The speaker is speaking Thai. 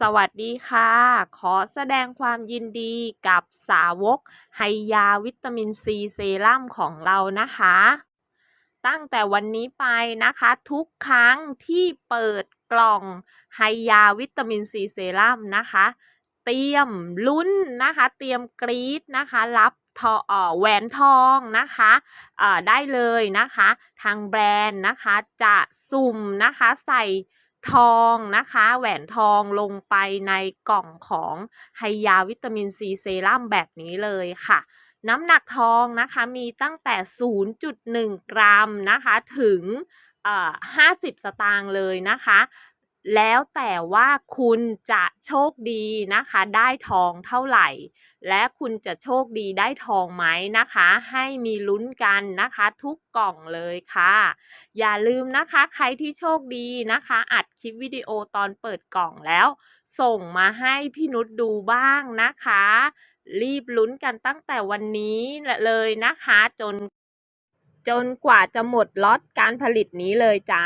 สวัสดีค่ะ ขอแสดงความยินดีกับสาวกไฮยาวิตามินซีเซรั่มของเรานะคะ ตั้งแต่วันนี้ไปนะคะ ทุกครั้งที่เปิดกล่องไฮยาวิตามินซีเซรั่มนะคะ เตรียมลุ้นนะคะ เตรียมกรี๊ดนะคะ รับทออแหวนทองนะคะได้เลยนะคะ ทางแบรนด์นะคะจะสุ่มนะคะใส่ ทองนะคะ แหวนทองลงไปในกล่องของไฮยาวิตามินซีเซรั่มแบบนี้เลยค่ะ น้ำหนักทองนะคะมีตั้งแต่ 0.1 กรัมนะคะถึง50 สตางค์เลยนะคะ แล้วแต่ว่าคุณจะโชคดีนะคะ ได้ทองเท่าไหร่ และคุณจะโชคดีได้ทองไหมนะคะ ให้มีลุ้นกันนะคะ ทุกกล่องเลยค่ะ อย่าลืมนะคะใครที่โชคดีนะคะ อัดคลิปวิดีโอตอนเปิดกล่องแล้ว ส่งมาให้พี่นุชดูบ้างนะคะ รีบลุ้นกันตั้งแต่วันนี้เลยนะคะ จนจนกว่าจะหมดล็อตการผลิตนี้เลยจ้า